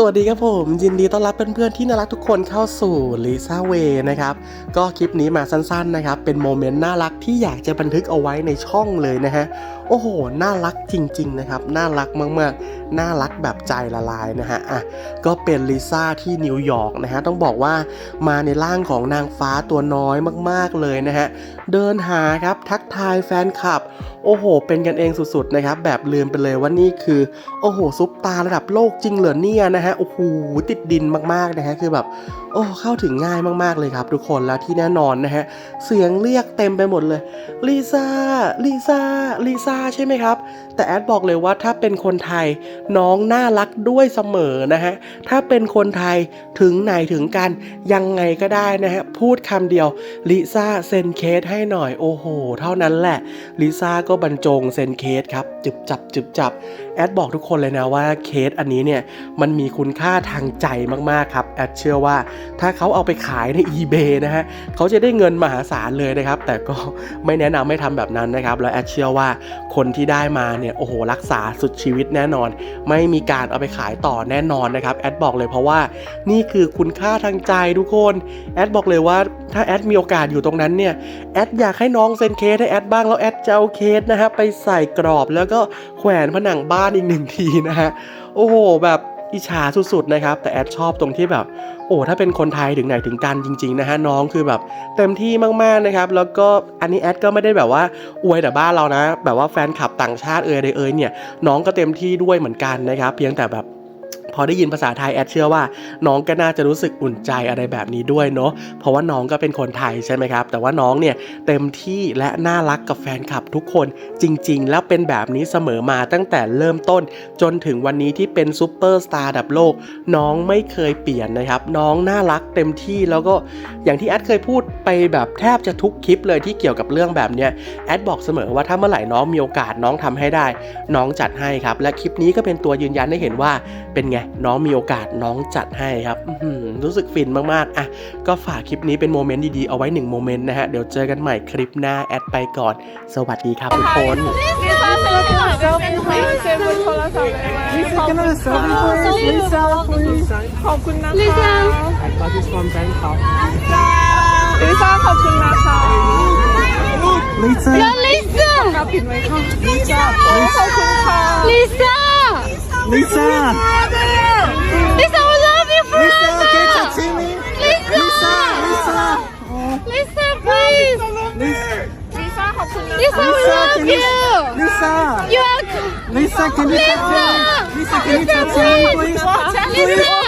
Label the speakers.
Speaker 1: สวัสดีครับผม ยินดีต้อนรับเพื่อนๆที่น่ารักทุกคนเข้าสู่ลิซ่าเวนะครับ ก็คลิปนี้มาสั้นๆนะครับ เป็นโมเมนต์น่ารักที่อยากจะบันทึกเอาไว้ในช่องเลยนะฮะ โอ้โห น่ารักจริง ๆ นะครับ น่ารักมากๆ น่ารักแบบใจละลายนะฮะ อะ ก็เป็นลิซ่าที่นิวยอร์กนะฮะ ต้องบอกว่ามาในร่างของนางฟ้าตัวน้อยมากๆเลยนะฮะ เดินหาครับทักทายแฟนคลับ โอ้โห เป็นกันเองสุดๆนะครับ แบบลืมไปเลยว่านี่คือ โอ้โหซุปตาระดับโลกจริงเหรอเนี่ยนะฮะโอ้โหติดดินมากๆนะฮะคือแบบโอ้เข้าถึงง่ายมากๆเลยครับ ทุกคนแล้วที่แน่นอนนะฮะเสียงเรียกเต็มไปหมดเลยลิซ่าลิซ่าลิซ่าใช่ไหมครับ แต่แอดบอกเลยว่าถ้าเป็นคนไทยน้องน่ารักด้วยเสมอนะฮะถ้าเป็นคนไทยถึงไหนถึงกันยังไงก็ได้นะฮะพูดคำเดียวลิซ่าเซ็นเคสให้หน่อยโอ้โห เท่านั้นแหละลิซ่าก็บรรจงเซ็นเคสครับจึบจับจึบจับแอดบอกทุกคนเลยนะว่าเคสอันนี้เนี่ยมันมีคุณค่าทางใจมากๆครับแอดเชื่อว่าถ้าเขาเอาไปขายใน eBay นะฮะเขาจะได้เงินมหาศาลเลยนะครับ แต่ก็ไม่แนะนำไม่ทำแบบนั้นนะครับ แล้วแอดเชื่อว่าคนที่ได้มาเนี่ยโอ้โหรักษาสุดชีวิตแน่นอน ไม่มีการเอาไปขายต่อแน่นอนนะครับแอดบอกเลยเพราะว่านี่คือคุณค่าทางใจทุกคนแอดบอกเลยว่าถ้าแอดมีโอกาสอยู่ตรงนั้นเนี่ยแอดอยากให้น้องเซ็นเคสให้แอดบ้างแล้วแอดจะเอาเคสนะฮะไปใส่กรอบแล้วก็แขวนผนังบ้านอีกหนึ่งทีนะฮะโอ้โหแบบ อิจฉาสุดๆนะครับ แต่แอดชอบตรงที่แบบ โอ้ถ้าเป็นคนไทยถึงไหนถึงกันจริงๆนะฮะน้องคือแบบเต็มที่มากๆนะครับแล้วก็อันนี้แอดก็ไม่ได้แบบว่าอวยแต่บ้านเรานะ แบบว่าแฟนคลับต่างชาติเอ่ยเอ่ยเนี่ยน้องก็เต็มที่ด้วยเหมือนกันนะครับ เพียงแต่แบบ อได้ยินภาษาไทยแอดเชื่อว่า น้องก็น่าจะรู้สึกอุ่นใจอะไรแบบนี้ด้วยเนาะเพราะว่าน้องก็เป็นคนไทยใช่ไหมครับ แต่ว่าน้องเนี่ยเต็มที่และน่ารักกับแฟนคลับทุกคนจริง ๆ แล้วเป็นแบบนี้เสมอมาตั้งแต่เริ่มต้น จนถึงวันนี้ที่เป็นซูเปอร์สตาร์ดับโลก น้องไม่เคยเปลี่ยนนะครับ น้องน่ารักเต็มที่แล้วก็อย่างที่แอดเคยพูดไปแบบแทบจะทุกคลิปเลยที่เกี่ยวกับเรื่องแบบเนี้ยแอดบอกเสมอว่าถ้าเมื่อไหร่น้องมีโอกาสน้องทำให้ได้ น้องจัดให้ครับ และคลิปนี้ก็เป็นตัวยืนยันให้เห็นว่าเป็นไงน้องมีโอกาสน้องจัดให้ครับอื้อหือรู้สึกฟินมากๆอะก็ฝากคลิปนี้เป็นโมเมนต์ดีๆ เอาไว้หนึ่งโมเมนต์นะฮะ เดี๋ยวเจอกันใหม่คลิปหน้าแอดไปก่อน สวัสดีครับทุกคน
Speaker 2: ลิซ่าเซลฟี่หน่อยเซลฟี่หน่อยเซลฟี่โทรศัพท์เลยไหม
Speaker 3: Lisa, can I have a selfie, please? Lisa, please.
Speaker 2: ขอบคุณนะคะ
Speaker 3: I got this from Bangkok.
Speaker 2: ลิซ่าขอบคุณนะคะ
Speaker 3: Lisa,
Speaker 4: ลิซ่าก
Speaker 2: ลับผิดไหมคะลิซ่าขอบคุณค่ะ
Speaker 4: ลิซ่า
Speaker 3: Lisa,
Speaker 4: ลิซ่า I love you
Speaker 3: Lisa, can you
Speaker 4: forever
Speaker 3: tattoo me?
Speaker 4: ลิซ่า
Speaker 3: Lisa, Lisa,
Speaker 4: ลิซ่า please
Speaker 3: Lisa,
Speaker 2: ลิซ่าขอบคุณนะ
Speaker 4: ลิซ่า I
Speaker 3: Lisa,
Speaker 4: love
Speaker 3: can you,
Speaker 4: you
Speaker 3: Lisa,
Speaker 4: you are
Speaker 3: Lisa, can you tattoo me? Lisa, can you tattoo me, please?
Speaker 4: Lisa